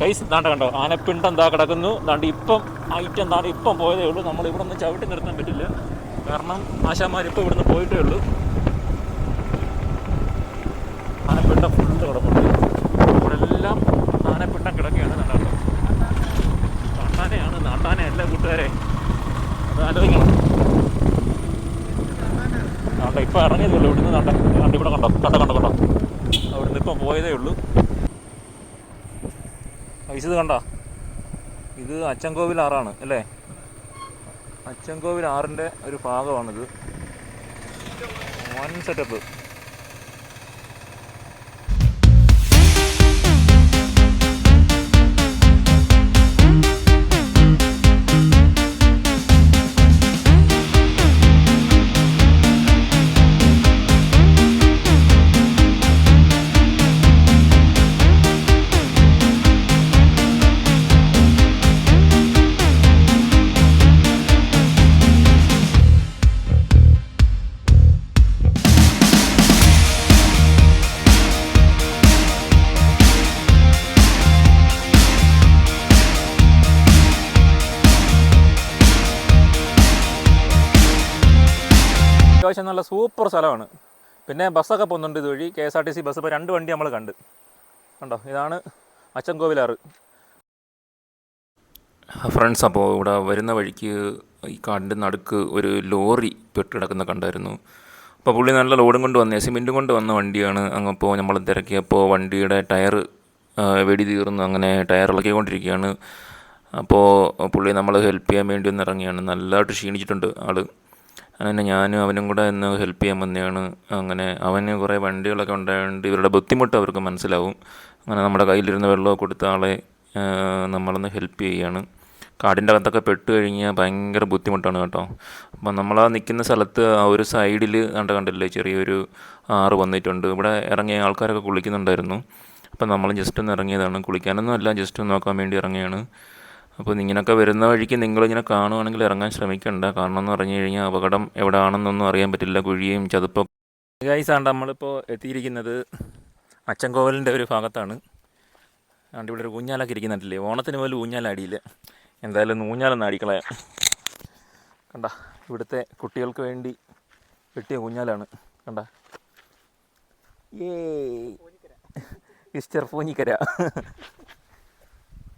കൈസ് ദാണ്ട കണ്ടോ? ആനപ്പിണ്ടം എന്താ കിടക്കുന്നു? ദാണ്ട് ഇപ്പം ഐറ്റം എന്താണ് ഇപ്പം പോയതേ ഉള്ളൂ. നമ്മൾ ഇവിടെ നിന്ന് ചവിട്ടി നിർത്താൻ പറ്റില്ല. കാരണം ആശാമാർ ഇപ്പം ഇവിടുന്ന് പോയിട്ടേ ഉള്ളൂ. ആനപ്പിണ്ടം ഫുള്ള് കിടപ്പുണ്ട്. ഇവിടെ എല്ലാം ആനപ്പിണ്ടം കിടക്കുകയാണ് കണ്ടോ? നാട്ടാനയാണ് നാട്ടാനയല്ല കൂട്ടുകാരെ. അത് ആലോചിക്കണം. കണ്ടോ ഇപ്പം ഇറങ്ങിയതേ ഉള്ളൂ. ഇവിടുന്ന് കണ്ട കണ്ട് ഇവിടെ കണ്ടോ? കണ്ടോ കണ്ടോ കണ്ടോ? അവിടുന്ന് ഇപ്പം പോയതേ ഉള്ളൂ. ഇത് കണ്ടോ? ഇത് അച്ചൻകോവിൽ ആറാണ് അല്ലേ? അച്ചൻകോവിൽ ആറിന്റെ ഒരു ഭാഗമാണിത് വൺ സെറ്റപ്പ് അത്യാവശ്യം നല്ല സൂപ്പർ സ്ഥലമാണ്. പിന്നെ ബസ്സൊക്കെ പോകുന്നുണ്ട് ഇതുവഴി. K S R T C bus ഇപ്പോൾ രണ്ട് വണ്ടി നമ്മൾ കണ്ട്. കണ്ടോ? ഇതാണ് അച്ചൻകോവിലാറ്. ഫ്രണ്ട്സ് അപ്പോൾ ഇവിടെ വരുന്ന വഴിക്ക് ഈ കാടിന്റെ നടുക്ക് ഒരു ലോറി പെട്ടിടക്കുന്ന കണ്ടായിരുന്നു. അപ്പോൾ പുള്ളി നല്ല ലോഡും കൊണ്ട് വന്നേ സിമെന്റും കൊണ്ട് വന്ന വണ്ടിയാണ്. അങ്ങ് അപ്പോൾ നമ്മൾ തിരക്കിയപ്പോൾ വണ്ടിയുടെ ടയർ വെടി തീർന്നു. അങ്ങനെ ടയർ ഇളക്കിക്കൊണ്ടിരിക്കുകയാണ്. അപ്പോൾ പുള്ളി നമ്മൾ ഹെൽപ്പ് ചെയ്യാൻ വേണ്ടി ഒന്ന് ഇറങ്ങിയാണ്. നല്ലതായിട്ട് ക്ഷീണിച്ചിട്ടുണ്ട് ആൾ. അങ്ങനെ ഞാനും അവനും കൂടെ ഒന്ന് ഹെൽപ്പ് ചെയ്യാൻ വന്നതാണ് അങ്ങനെ അവന് കുറേ വണ്ടികളൊക്കെ ഉണ്ടായതുകൊണ്ട് ഇവരുടെ ബുദ്ധിമുട്ട് അവർക്ക് മനസ്സിലാവും. അങ്ങനെ നമ്മുടെ കയ്യിലിരുന്ന് വെള്ളമൊക്കെ കൊടുത്ത ആളെ നമ്മളൊന്ന് ഹെൽപ്പ് ചെയ്യുകയാണ് കാടിന്റെ അകത്തൊക്കെ പെട്ട് കഴിഞ്ഞാൽ ഭയങ്കര ബുദ്ധിമുട്ടാണ് കേട്ടോ. അപ്പം നമ്മൾ ആ നിൽക്കുന്ന സ്ഥലത്ത് ആ ഒരു സൈഡിൽ കണ്ട കണ്ടില്ലേ ചെറിയൊരു ആറ് വന്നിട്ടുണ്ട്. ഇവിടെ ഇറങ്ങിയ ആൾക്കാരൊക്കെ കുളിക്കുന്നുണ്ടായിരുന്നു. അപ്പം നമ്മൾ ജസ്റ്റ് ഒന്ന് ഇറങ്ങിയതാണ്. കുളിക്കാനൊന്നും അല്ല ജസ്റ്റ് ഒന്ന് നോക്കാൻ വേണ്ടി ഇറങ്ങിയാണ്. അപ്പോൾ ഇങ്ങനെയൊക്കെ വരുന്ന വഴിക്ക് നിങ്ങളിങ്ങനെ കാണുവാണെങ്കിൽ ഇറങ്ങാൻ ശ്രമിക്കണ്ട. കാരണം എന്ന് പറഞ്ഞു കഴിഞ്ഞാൽ അപകടം എവിടെയാണെന്നൊന്നും അറിയാൻ പറ്റില്ല. കുഴിയും ചതുപ്പൊക്കെ ഗൈസാണ്ട് നമ്മളിപ്പോൾ എത്തിയിരിക്കുന്നത് അച്ചൻകോവലിന്റെ ഒരു ഭാഗത്താണ്. അതുകൊണ്ട് ഇവിടെ ഒരു ഊഞ്ഞാലൊക്കെ ഇരിക്കുന്നുണ്ടല്ലേ? ഓണത്തിന് പോലും ഊഞ്ഞാലാടിയില്ല? എന്തായാലും ഊഞ്ഞാലൊന്ന് അടിക്കളയാം കണ്ട ഇവിടുത്തെ കുട്ടികൾക്ക് വേണ്ടി വെട്ടിയ ഊഞ്ഞാലാണ്. കണ്ട. ഏ മിസ്റ്റർ പൂഞ്ഞിക്കര.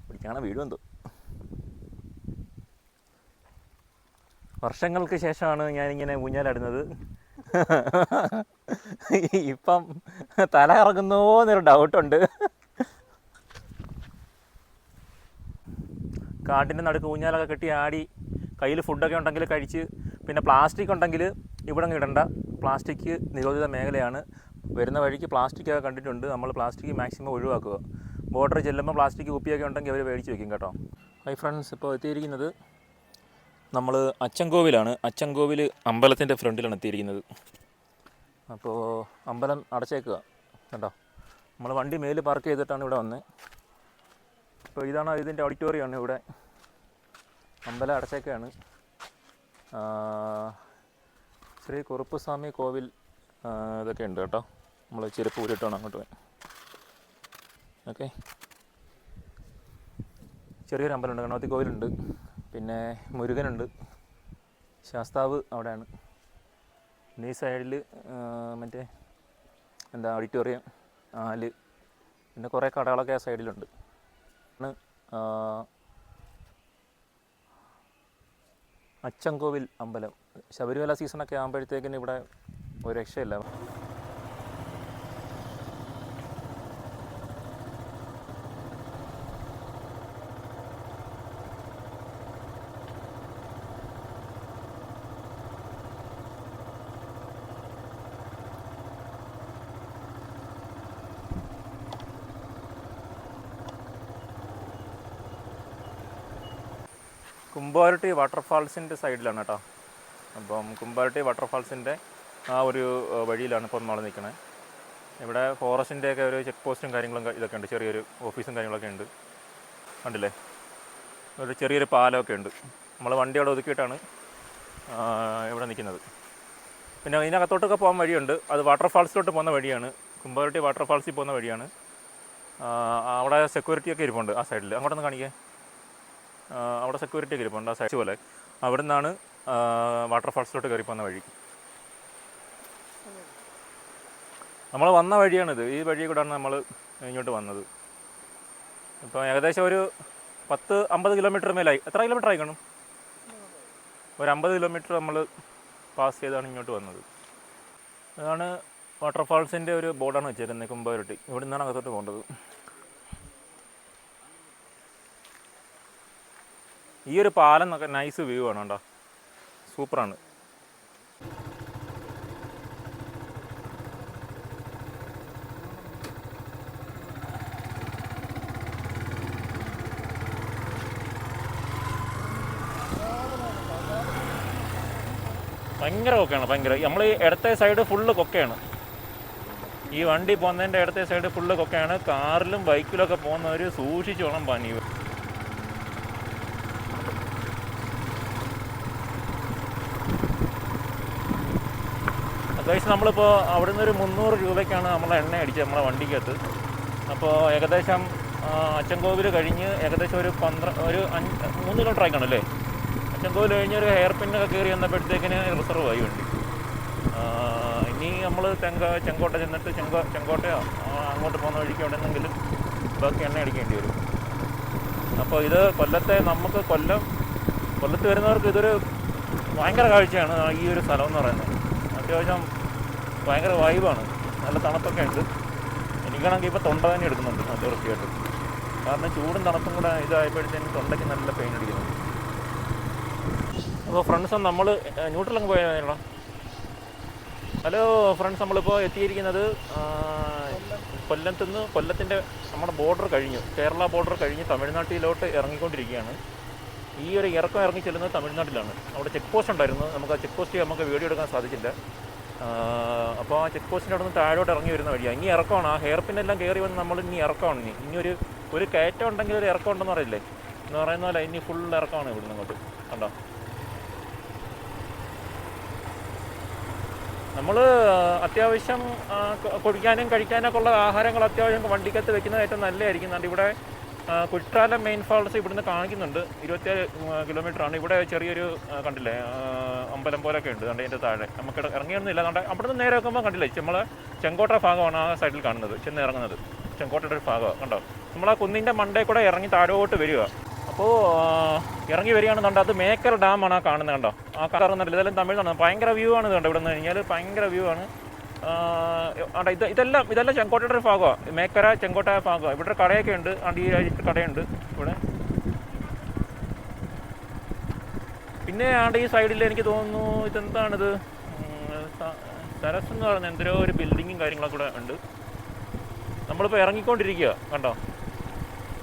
പിടിക്കാണ വീടുമെന്തോ വർഷങ്ങൾക്ക് ശേഷമാണ് ഞാനിങ്ങനെ ഊഞ്ഞാലിടുന്നത്. ഇപ്പം തല ഇറങ്ങുന്നോ എന്നൊരു ഡൗട്ടുണ്ട്. കാട്ടിന്റെ നടുക്ക് ഊഞ്ഞാലൊക്കെ കെട്ടി ആടി കയ്യിൽ ഫുഡൊക്കെ ഉണ്ടെങ്കിൽ കഴിച്ച് പിന്നെ പ്ലാസ്റ്റിക് ഉണ്ടെങ്കിൽ ഇവിടെ ഇടണ്ട. പ്ലാസ്റ്റിക് നിരോധിത മേഖലയാണ്. വരുന്ന വഴിക്ക് പ്ലാസ്റ്റിക്കൊക്കെ കണ്ടിട്ടുണ്ട്. നമ്മൾ പ്ലാസ്റ്റിക് മാക്സിമം ഒഴിവാക്കുക. ബോർഡർ ചെല്ലുമ്പോൾ പ്ലാസ്റ്റിക് കുപ്പിയൊക്കെ ഉണ്ടെങ്കിൽ അവർ മേടിച്ച് വെക്കും കേട്ടോ. ഹൈ ഫ്രണ്ട്സ് ഇപ്പോൾ എത്തിയിരിക്കുന്നത് നമ്മൾ അച്ചൻകോവിലാണ്. അച്ചൻകോവിൽ അമ്പലത്തിന്റെ ഫ്രണ്ടിലാണ് എത്തിയിരിക്കുന്നത്. അപ്പോൾ അമ്പലം അടച്ചേക്കുക. കേട്ടോ നമ്മൾ വണ്ടി മേൽ പാർക്ക് ചെയ്തിട്ടാണ് ഇവിടെ വന്നത് അപ്പോൾ ഇതാണ് ഇതിന്റെ ഓഡിറ്റോറിയമാണ് ഇവിടെ. അമ്പലം അടച്ചേക്കാണ്. ശ്രീ കുറുപ്പുസ്വാമി കോവിൽ ഇതൊക്കെ ഉണ്ട് കേട്ടോ. നമ്മൾ ചെരുപ്പ് ഊരിട്ടാണ് അങ്ങോട്ട് പോയി. ഓക്കെ. ചെറിയൊരു അമ്പലമുണ്ട് ഗണപതി കോവിലുണ്ട്. പിന്നെ മുരുകനുണ്ട്. ശാസ്താവ് അവിടെയാണ്. ഈ സൈഡിൽ മറ്റേ എന്താ ഓഡിറ്റോറിയം ആൽ പിന്നെ കുറേ കടകളൊക്കെ ആ സൈഡിലുണ്ട്. അച്ചൻകോവിൽ അമ്പലം. ശബരിമല സീസണൊക്കെ ആകുമ്പോഴത്തേക്കിന് ഇവിടെ ഒരു രക്ഷയില്ല. കുമ്പാരട്ടി വാട്ടർഫാൾസിന്റെ സൈഡിലാണ് കേട്ടോ. അപ്പം കുമ്പാരട്ടി വാട്ടർഫാൾസിന്റെ ആ ഒരു വഴിയിലാണ് ഇപ്പോൾ നമ്മൾ നിൽക്കുന്നത് ഇവിടെ ഫോറസ്റ്റിന്റെയൊക്കെ ഒരു ചെക്ക് പോസ്റ്റും കാര്യങ്ങളും ഇതൊക്കെ ഉണ്ട്. ചെറിയൊരു ഓഫീസും കാര്യങ്ങളൊക്കെ ഉണ്ട്. കണ്ടില്ലേ? ഒരു ചെറിയൊരു പാലമൊക്കെ ഉണ്ട്. നമ്മൾ വണ്ടി അവിടെ ഒതുക്കിയിട്ടാണ് ഇവിടെ നിൽക്കുന്നത്. പിന്നെ ഇതിനകത്തോട്ടൊക്കെ പോകാൻ വഴിയുണ്ട്. അത് വാട്ടർഫാൾസിലോട്ട് പോകുന്ന വഴിയാണ്. കുമ്പാരട്ടി വാട്ടർഫാൾസിൽ പോകുന്ന വഴിയാണ്. അവിടെ സെക്യൂരിറ്റിയൊക്കെ ഇരിപ്പുണ്ട് ആ സൈഡിൽ അങ്ങോട്ടൊന്ന് കാണിക്കേ. അവിടെ സെക്യൂരിറ്റി ഒക്കെ ഇരിപ്പുണ്ട് ആ സൈഡ് പോലെ. അവിടെ നിന്നാണ് വാട്ടർഫാൾസിലോട്ട് കയറി പോകുന്ന വഴി. നമ്മൾ വന്ന വഴിയാണിത് ഈ വഴി കൂടെയാണ് നമ്മൾ ഇങ്ങോട്ട് വന്നത്. ഇപ്പോൾ ഏകദേശം ഒരു പത്ത് അമ്പത് കിലോമീറ്റർ മേലായി. എത്ര കിലോമീറ്റർ ആയി കാണും? ഒരു അമ്പത് കിലോമീറ്റർ നമ്മൾ പാസ് ചെയ്താണ് ഇങ്ങോട്ട് വന്നത്. അതാണ് വാട്ടർഫാൾസിന്റെ ഒരു ബോർഡാണ് വെച്ചിരുന്നത് കുമ്പോരട്ടി ഇവിടെ നിന്നാണ് അകത്തോട്ട് പോകേണ്ടത്. ഈ ഒരു പാലം നൈസ് വ്യൂ ആണ് കേട്ടോ സൂപ്പറാണ്. ഭയങ്കര കൊക്കയാണ് ഭയങ്കര. നമ്മൾ ഈ ഇടത്തെ സൈഡ് ഫുള്ള് കൊക്കയാണ്. ഈ വണ്ടി പോകുന്നതിന്റെ ഇടത്തെ സൈഡ് ഫുള്ള് കൊക്കയാണ്. കാറിലും ബൈക്കിലും ഒക്കെ പോകുന്നവർ സൂക്ഷിച്ചോണം വേണം പനി. അത്യാവശ്യം നമ്മളിപ്പോൾ അവിടെ നിന്ന് ഒരു മുന്നൂറ് രൂപയ്ക്കാണ് നമ്മളെ എണ്ണ അടിച്ചത് നമ്മളെ വണ്ടിക്കകത്ത്. അപ്പോൾ ഏകദേശം അച്ചൻകോവിൽ കഴിഞ്ഞ് ഏകദേശം ഒരു പന്ത്ര ഒരു അഞ്ച് മൂന്ന് കിലോമീറ്റർ ആയിക്കണം അല്ലേ അച്ചൻകോവിൽ കഴിഞ്ഞ് ഒരു ഹെയർ പിന്നൊക്കെ കയറി വന്നപ്പോഴത്തേക്കിന് റിസർവ് ആയി വണ്ടി. ഇനി നമ്മൾ ചെങ്ക ചെങ്കോട്ട ചെന്നിട്ട് ചെങ്ക ചെങ്കോട്ടയോ അങ്ങോട്ട് പോകുന്ന വഴിക്ക് എവിടെയെന്നെങ്കിലും ബാക്കി എണ്ണ അടിക്കേണ്ടി വരും. അപ്പോൾ ഇത് കൊല്ലത്തെ നമുക്ക് കൊല്ലം കൊല്ലത്ത് വരുന്നവർക്ക് ഇതൊരു ഭയങ്കര കാഴ്ചയാണ് ഈ ഒരു സ്ഥലം എന്ന് പറയുന്നത്. അത്യാവശ്യം ഭയങ്കര വൈബാണ്. നല്ല തണുപ്പൊക്കെ ഉണ്ട്. എനിക്കാണെങ്കിൽ ഇപ്പോൾ തൊണ്ട തന്നെ എടുക്കുന്നുണ്ട് നല്ല വൃത്തിയായിട്ട് കാരണം ചൂടും തണുപ്പും കൂടെ ഇതായപ്പോഴത്തേക്കും തൊണ്ടയ്ക്ക് നല്ല പെയിൻ അടിക്കുന്നുണ്ട് അപ്പോൾ ഫ്രണ്ട്സ് നമ്മൾ ന്യൂട്രലങ്ങ് പോയാലോ ഹലോ ഫ്രണ്ട്സ് നമ്മളിപ്പോൾ എത്തിയിരിക്കുന്നത് കൊല്ലത്തു കൊല്ലത്തുനിന്ന് കൊല്ലത്തിന്റെ നമ്മുടെ ബോർഡർ കഴിഞ്ഞു. കേരള ബോർഡർ കഴിഞ്ഞ് തമിഴ്നാട്ടിലോട്ട് ഇറങ്ങിക്കൊണ്ടിരിക്കുകയാണ്. ഈ ഒരു ഇറക്കം ഇറങ്ങി ചെല്ലുന്നത് തമിഴ്നാട്ടിലാണ്. അവിടെ ചെക്ക് പോസ്റ്റ് ഉണ്ടായിരുന്നു. നമുക്ക് ആ ചെക്ക് പോസ്റ്റ് നമുക്ക് വീഡിയോ എടുക്കാൻ സാധിച്ചില്ല. അപ്പോൾ ആ ചെക്ക് പോസ്റ്റിന്റെ അവിടെ നിന്ന് താഴോട്ട് ഇറങ്ങി വരുന്ന വഴിയാണ് ഇനി ഇറക്കമാണ്. ആ ഹെയർ പിന്നെല്ലാം കയറി വന്ന് നമ്മൾ ഇനി ഇറക്കമാണ് ഇനി. ഇനി ഒരു ഒരു കയറ്റം ഉണ്ടെങ്കിൽ ഒരു ഇറക്കം ഉണ്ടെന്ന് പറയില്ലേ? എന്ന് പറയുന്ന പോലെ ഇനി ഫുൾ ഇറക്കമാണ് ഇവിടുന്ന് അങ്ങോട്ട് കണ്ടോ? നമ്മൾ അത്യാവശ്യം കുടിക്കാനും കഴിക്കാനൊക്കെ ഉള്ള ആഹാരങ്ങൾ അത്യാവശ്യം വണ്ടിക്കകത്ത് വെക്കുന്നത് ഏറ്റവും നല്ലതായിരിക്കും ഇവിടെ കുറ്റാലം മെയിൻ ഫാൾസ് ഇവിടുന്ന് കാണിക്കുന്നുണ്ട്. ഇരുപത്തിയേഴ് കിലോമീറ്റർ ആണ് ഇവിടെ ചെറിയൊരു കണ്ടില്ലേ? അമ്പലം പോലൊക്കെ ഉണ്ട്. കണ്ടേ അതിന്റെ താഴെ. നമുക്ക് ഇറങ്ങിയൊന്നുമില്ല. കണ്ടെ അവിടുന്ന് നേരെ നോക്കുമ്പോൾ കണ്ടില്ലേ? നമ്മൾ ചെങ്കോട്ട ഭാഗമാണ് ആ സൈഡിൽ കാണുന്നത് ചെന്ന് ഇറങ്ങുന്നത്. ചെങ്കോട്ടയുടെ ഒരു ഭാഗമാണ് കണ്ടോ? നമ്മൾ ആ കുന്നിന്റെ മണ്ടേ കൂടെ ഇറങ്ങി താഴോട്ട് വരിക. അപ്പോൾ ഇറങ്ങി വരികയാണെന്നുണ്ട് അത് മേക്കർ ഡാമാണ് ആ കാണുന്നത് കണ്ടോ? ആ കാണുന്നുണ്ട് ഇതെല്ലാം തമിഴ്നാണ് ഭയങ്കര വ്യൂ ആണ് കണ്ടോ? ഇവിടെ നിന്ന് കഴിഞ്ഞാൽ ഭയങ്കര വ്യൂ ആണ്. ആണ്ടെ ഇത് ഇതെല്ലാം ഇതെല്ലാം ചെങ്കോട്ടയുടെ ഒരു ഭാഗമാണ് മേക്കര ചെങ്കോട്ട ഭാഗമാണ് ഇവിടെ കടയൊക്കെ ഉണ്ട്. ആണ്ട് ഈ കടയുണ്ട് ഇവിടെ. പിന്നെ ആണ്ട് ഈ സൈഡിൽ എനിക്ക് തോന്നുന്നു ഇതെന്താണിത്? സരസ് എന്ന് പറയുന്ന എന്തോ ഒരു ബിൽഡിങ്ങും കാര്യങ്ങളൊക്കെ കൂടെ ഉണ്ട്. നമ്മളിപ്പോൾ ഇറങ്ങിക്കൊണ്ടിരിക്കുക കണ്ടോ?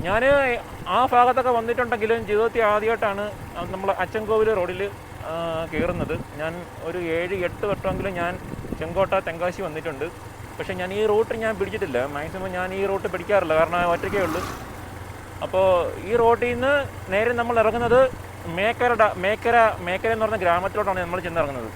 ഞാൻ ആ ഭാഗത്തൊക്കെ വന്നിട്ടുണ്ടെങ്കിലും ജീവിതത്തിൽ ആദ്യമായിട്ടാണ് നമ്മൾ അച്ചൻകോവിൽ റോഡിൽ കയറുന്നത് ഞാൻ ഒരു ഏഴ് എട്ട് വട്ടമെങ്കിലും ഞാൻ ചെങ്കോട്ട തെങ്കാശി വന്നിട്ടുണ്ട്. പക്ഷേ ഞാൻ ഈ റൂട്ട് ഞാൻ പിടിച്ചിട്ടില്ല. മാക്സിമം ഞാൻ ഈ റൂട്ട് പിടിക്കാറില്ല. കാരണം ഒറ്റയ്ക്കേ ഉള്ളൂ. അപ്പോൾ ഈ റോട്ടിൽ നിന്ന് നേരെ നമ്മൾ ഇറങ്ങുന്നത് മേക്കര മേക്കര മേക്കര എന്ന് പറഞ്ഞ ഗ്രാമത്തിലോട്ടാണ് നമ്മൾ ചെന്നിറങ്ങുന്നത്.